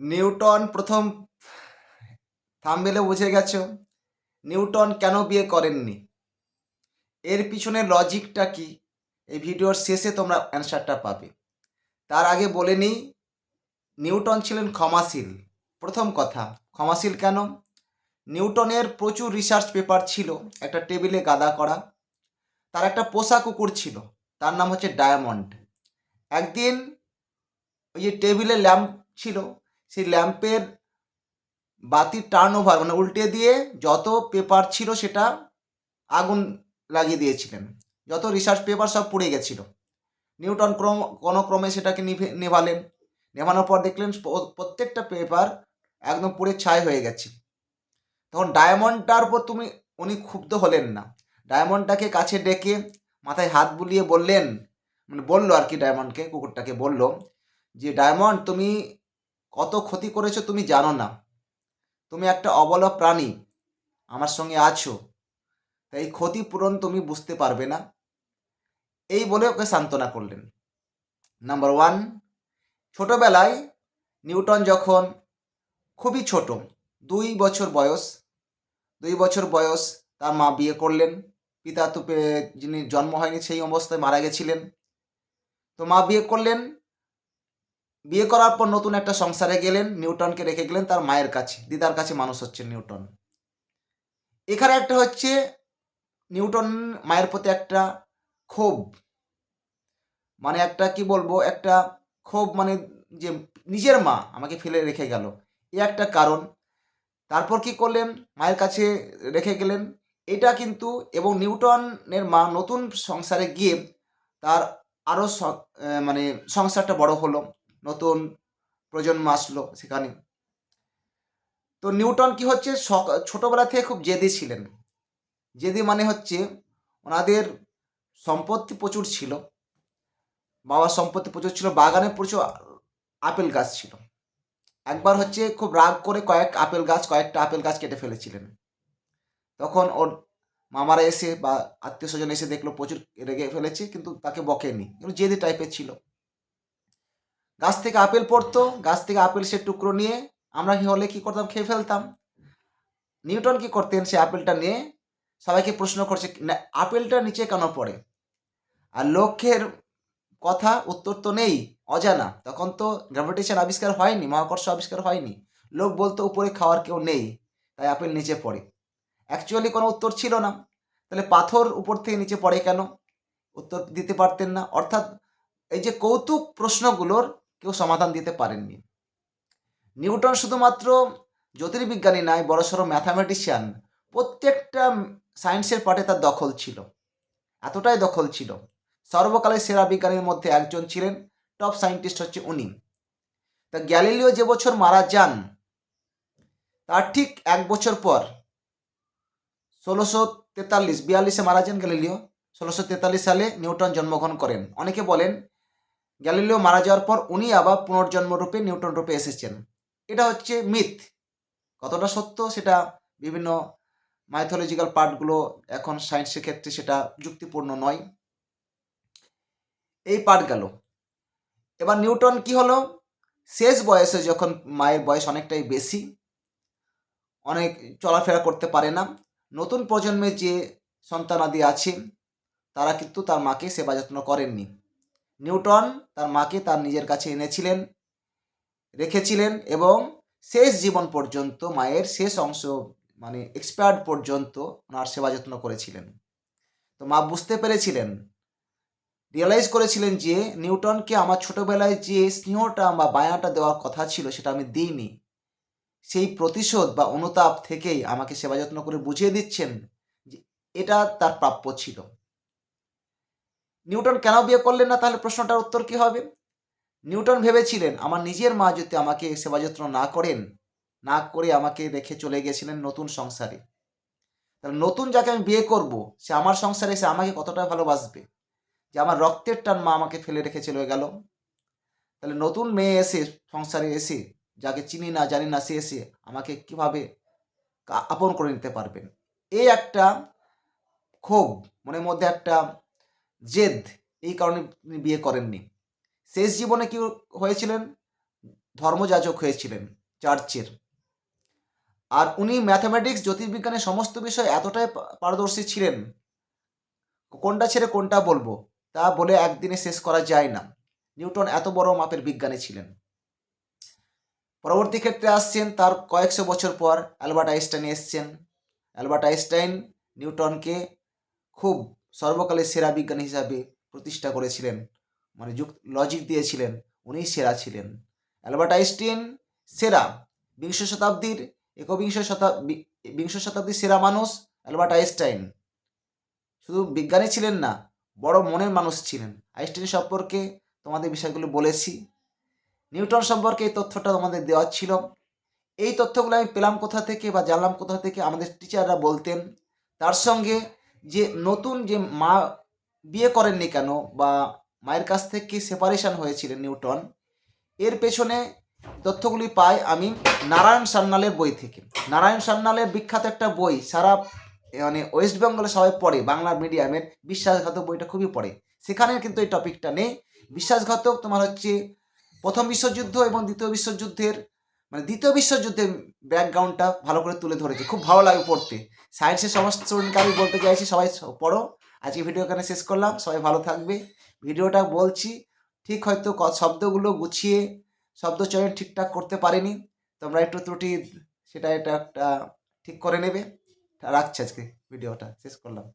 Newton প্রথম থামবেলে বুঝে গেছো? নিউটন কেন বিয়ে করেননি? এর পিছনে লজিকটা কি? এই ভিডিওর শেষে তোমরা অ্যান্সারটা পাবে। তার আগে বলে নিই, নিউটন ছিলেন ক্ষমাশীল। প্রথম কথা, ক্ষমাশীল কেন? নিউটনের প্রচুর রিসার্চ পেপার ছিল, একটা টেবিলে গাদা করা। তার একটা পোষা কুকুর ছিল, তার নাম হচ্ছে ডায়মন্ড। একদিন ওই যে টেবিলে ল্যাম্প ছিল সেই ল্যাম্পের বাতির টার্ন ওভার মানে উল্টে দিয়ে যত পেপার ছিল সেটা আগুন লাগিয়ে দিয়েছিলেন। যত রিসার্চ পেপার সব পুড়ে গেছিল। নিউটন ক্রম কোনো ক্রমে সেটাকে নিভে নেভালেন। নেভানোর পর দেখলেন প্রত্যেকটা পেপার একদম পুড়ে ছাই হয়ে গেছে। তখন ডায়মন্ডটার উপর তুমি উনি ক্ষুব্ধ হলেন না। ডায়মন্ডটাকে কাছে ডেকে মাথায় হাত বুলিয়ে বললেন মানে বলল আর কি ডায়মন্ডকে কুকুরটাকে বলল যে ডায়মন্ড তুমি কত ক্ষতি করেছ তুমি জানো না। তুমি একটা অবলা প্রাণী, আমার সঙ্গে আছো। তাই ক্ষতিপূরণ তুমি বুঝতে পারবে না। এই বলে ওকে সান্ত্বনা করলেন। নাম্বার ওয়ান, ছোটবেলায় নিউটন যখন খুবই ছোট, দুই বছর বয়স, দুই বছর বয়স তার মা বিয়ে করলেন। পিতা তো পে- যিনি জন্ম হয়নি সেই অবস্থায় মারা গেছিলেন। তো মা বিয়ে করলেন বিয়ে করার পর নতুন একটা সংসারে গেলেন, নিউটনকে রেখে গেলেন তার মায়ের কাছে। দিদার কাছে মানুষ হচ্ছে নিউটন। এখানে একটা হচ্ছে নিউটন মায়ের প্রতি একটা ক্ষোভ। মানে একটা কি বলব, একটা ক্ষোভ মানে যে নিজের মা আমাকে ফেলে রেখে গেল। এ একটা কারণ। তারপর কি করলেন? মায়ের কাছে রেখে গেলেন। এটা কিন্তু, এবং নিউটনের মা নতুন সংসারে গিয়ে তার আরও মানে সংসারটা বড় হলো। নতুন প্রজন্ম আসলো সেখানে। তো নিউটন কি হচ্ছে? ছোটবেলা থেকে খুব জেদি ছিলেন। জেদি মানে হচ্ছে ওনাদের সম্পত্তি প্রচুর ছিল। বাবার সম্পত্তি প্রচুর ছিল, বাগানে প্রচুর আপেল গাছ ছিল। একবার হচ্ছে খুব রাগ করে কয়েক আপেল গাছ, কয়েকটা আপেল গাছ কেটে ফেলেছিলেন। তখন ওর মামারা এসে বা আত্মীয় স্বজন এসে দেখল প্রচুর রেগে ফেলেছে, কিন্তু তাকে বকেনি। কিন্তু জেদি টাইপের ছিল। গাছ থেকে আপেল পড়তো, গাছ থেকে আপেল সে টুকরো নিয়ে আমরা হলে কি করতাম? খেয়ে ফেলতাম। নিউটন কি করতেন? সে আপেলটা নিয়ে সবাইকে প্রশ্ন করছে আপেলটা নিচে কেন পড়ে? আর লক্ষ্যের কথা, উত্তর তো নেই, অজানা। তখন তো গ্র্যাভিটেশন আবিষ্কার হয়নি, মহাকর্ষ আবিষ্কার হয়নি। লোক বলতো, উপরে খাওয়ার কেউ নেই, তাই আপেল নিচে পড়ে। অ্যাকচুয়ালি কোনো উত্তর ছিল না। তাহলে পাথর উপর থেকে নিচে পড়ে কেন? উত্তর দিতে পারতেন না। অর্থাৎ এই যে কৌতুক প্রশ্নগুলোর কেউ সমাধান দিতে পারেননি। নিউটন শুধুমাত্র জ্যোতির্বিজ্ঞানী নয়, বড়সড় ম্যাথামেটিশিয়ান। প্রত্যেকটা সায়েন্সের পার্টে তার দখল ছিল। এতটাই দখল ছিল। সর্বকালের সেরা বিজ্ঞানীর মধ্যে একজন ছিলেন, টপ সায়েন্টিস্ট হচ্ছে উনি। তা গ্যালিলিও যে বছর মারা যান, তার ঠিক এক বছর পর ষোলোশো তেতাল্লিশ, বিয়াল্লিশে মারা যান গ্যালিলিও। ষোলোশো তেতাল্লিশ সালে নিউটন জন্মগ্রহণ করেন। অনেকে বলেন গ্যালিলিও মারা যাওয়ার পর উনি আবার পুনর্জন্ম রূপে নিউটন রূপে এসেছেন। এটা হচ্ছে মিথ। কতটা সত্য সেটা বিভিন্ন মাইথোলজিক্যাল পার্টগুলো এখন সায়েন্সের ক্ষেত্রে সেটা যুক্তিপূর্ণ নয়। এই পার্ট গেল। এবার নিউটন কি হলো? শেষ বয়সে যখন মায়ের বয়স অনেকটাই বেশি, অনেক চলাফেরা করতে পারে না, নতুন প্রজন্মের যে সন্তানাদি আছে, তারা কিন্তু তার মাকে সেবা যত্ন করেননি। নিউটন তার মাকে তার নিজের কাছে এনেছিলেন, রেখেছিলেন এবং শেষ জীবন পর্যন্ত, মায়ের শেষ অংশ মানে এক্সপায়ার্ড পর্যন্ত ওনার সেবা যত্ন করেছিলেন। তো মা বুঝতে পেরেছিলেন রিয়েলাইজ করেছিলেন যে নিউটনকে আমার ছোটবেলায় যে স্নেহটা বা বায়াটা দেওয়ার কথা ছিল সেটা আমি দিইনি। সেই প্রতিশোধ বা অনুতাপ থেকেই আমাকে সেবা যত্ন করে বুঝিয়ে দিচ্ছেন যে এটা তার প্রাপ্য ছিল। নিউটন কেন বিয়ে করলেন না? তাহলে প্রশ্নটার উত্তর কি হবে? নিউটন ভেবেছিলেন, আমার নিজের মা যদি আমাকে সেবা যত্ন না করেন, না করে আমাকে রেখে চলে গেছিলেন নতুন সংসারে, তাহলে নতুন যাকে আমি বিয়ে করব, সে আমার সংসারে এসে আমাকে কতটা ভালোবাসবে? যে আমার রক্তের টান মা আমাকে ফেলে রেখে চলে গেল। তাহলে নতুন মেয়ে এসে সংসারে এসে, যাকে চিনি না, জানি না, সে এসে আমাকে কীভাবে আপন করে নিতে পারবেন? এই একটা ক্ষোভ, মনের মধ্যে একটা জেদ, এই কারণে তিনি বিয়ে করেননি। শেষ জীবনে কি হয়েছিলেন? ধর্মযাজক হয়েছিলেন চার্চের। আর উনি ম্যাথামেটিক্স, জ্যোতির্বিজ্ঞানের সমস্ত বিষয়ে এতটাই পারদর্শী ছিলেন। কোনটা ছেড়ে কোনটা বলব? তা বলে একদিনে শেষ করা যায় না। নিউটন এত বড় মাপের বিজ্ঞানী ছিলেন। পরবর্তী ক্ষেত্রে আসছেন তার কয়েকশো বছর পর অ্যালবার্ট আইনস্টাইন এসছেন। অ্যালবার্ট আইনস্টাইন নিউটনকে খুব সর্বকালের সেরা বিজ্ঞানী হিসাবে প্রতিষ্ঠা করেছিলেন মানে যুক্ত লজিক দিয়েছিলেন উনি সেরা ছিলেন। অ্যালবার্ট আইনস্টাইন সেরা, বিংশ শতাব্দীর, একবিংশ শতাব্দী বিংশ শতাব্দীর সেরা মানুষ অ্যালবার্ট আইনস্টাইন। শুধু বিজ্ঞানী ছিলেন না, বড় মনের মানুষ ছিলেন। আইনস্টাইন সম্পর্কে তোমাদের বিষয়গুলো বলেছি। নিউটন সম্পর্কে এই তথ্যটা তোমাদের দেওয়া ছিল। এই তথ্যগুলো আমি পেলাম কোথা থেকে বা জানলাম কোথা থেকে আমাদের টিচাররা বলতেন। তার সঙ্গে যে নতুন যে মা বিয়ে করেননি কেন বা মায়ের কাছ থেকে সেপারেশন হয়েছিলেন নিউটন, এর পেছনে তথ্যগুলি পাই আমি নারায়ণ সান্যালের বই থেকে। নারায়ণ সান্যালের বিখ্যাত একটা বই, সারা মানে ওয়েস্ট বেঙ্গলে সবাই পড়ে, বাংলা মিডিয়ামের বিশ্বাসঘাতক বইটা খুবই পড়ে। সেখানে কিন্তু এই টপিকটা নেই। বিশ্বাসঘাতক তোমার হচ্ছে প্রথম বিশ্বযুদ্ধ এবং দ্বিতীয় বিশ্বযুদ্ধের মানে দ্বিতীয় বিশ্বযুদ্ধের ব্যাকগ্রাউন্ডটা ভালো করে তুলে ধরেছে। খুব ভালো লাগে পড়তে। সায়েন্সের সমস্ত স্টুডেন্টকে আমি বলতে চাইছি, সবাই পড়ো। আজকে ভিডিও এখানে শেষ করলাম। সবাই ভালো থাকবে। ভিডিওটা বলছি, ঠিক হয়তো ক- শব্দগুলো গুছিয়ে শব্দ চয়ন ঠিকঠাক করতে পারিনি। তোমরা একটু ত্রুটি, সেটা এটা একটা ঠিক করে নেবে। রাখছি আজকে ভিডিওটা শেষ করলাম।